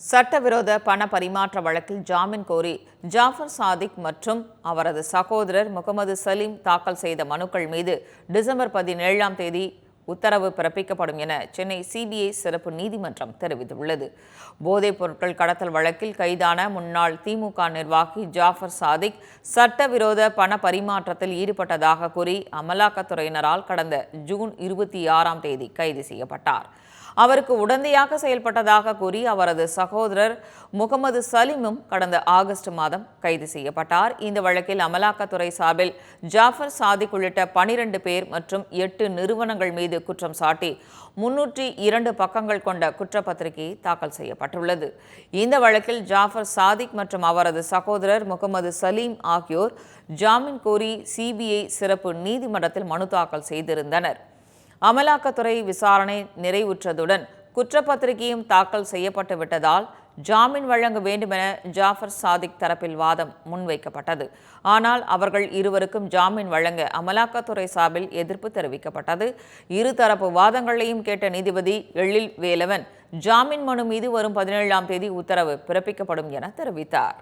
சட்டவிரோத பண பரிமாற்ற வழக்கில் ஜாமீன் கோரி ஜாஃபர் சாதிக் மற்றும் அவரது சகோதரர் முகமது சலீம் தாக்கல் செய்த மனுக்கள் மீது டிசம்பர் பதினேழாம் தேதி உத்தரவு பிறப்பிக்கப்படும் என சென்னை சிபிஐ சிறப்பு நீதிமன்றம் தெரிவித்துள்ளது. போதைப் பொருட்கள் கடத்தல் வழக்கில் கைதான முன்னாள் திமுக நிர்வாகி ஜாஃபர் சாதிக் சட்டவிரோத பண பரிமாற்றத்தில் ஈடுபட்டதாக கூறி அமலாக்கத்துறையினரால் கடந்த ஜூன் இருபத்தி ஆறாம் தேதி கைது செய்யப்பட்டார். அவருக்கு உடந்தையாக செயல்பட்டதாக கூறி அவரது சகோதரர் முகமது சலீமும் கடந்த ஆகஸ்ட் மாதம் கைது செய்யப்பட்டார். இந்த வழக்கில் அமலாக்கத்துறை சார்பில் ஜாஃபர் சாதிக் உள்ளிட்ட பனிரெண்டு பேர் மற்றும் எட்டு நிறுவனங்கள் மீது மீது குற்றம் சாட்டி முன்னூற்றி இரண்டு பக்கங்கள் கொண்ட குற்றப்பத்திரிகை தாக்கல் செய்யப்பட்டுள்ளது. இந்த வழக்கில் ஜாஃபர் சாதிக் மற்றும் அவரது சகோதரர் முகமது சலீம் ஆகியோர் ஜாமீன் கோரி சிபிஐ சிறப்பு நீதிமன்றத்தில் மனு தாக்கல் செய்திருந்தனர். அமலாக்கத்துறை விசாரணை நிறைவுற்றதுடன் குற்றப்பத்திரிகையும் தாக்கல் செய்யப்பட்டு விட்டதால் ஜாமீன் வழங்க வேண்டுமென ஜாஃபர் சாதிக் தரப்பில் வாதம் முன்வைக்கப்பட்டது. ஆனால் அவர்கள் இருவருக்கும் ஜாமீன் வழங்க அமலாக்கத்துறை சார்பில் எதிர்ப்பு தெரிவிக்கப்பட்டது. இருதரப்பு வாதங்களையும் கேட்ட நீதிபதி எழில் வேலவன் ஜாமீன் மனு மீது வரும் பதினேழாம் தேதி உத்தரவு பிறப்பிக்கப்படும் என தெரிவித்தார்.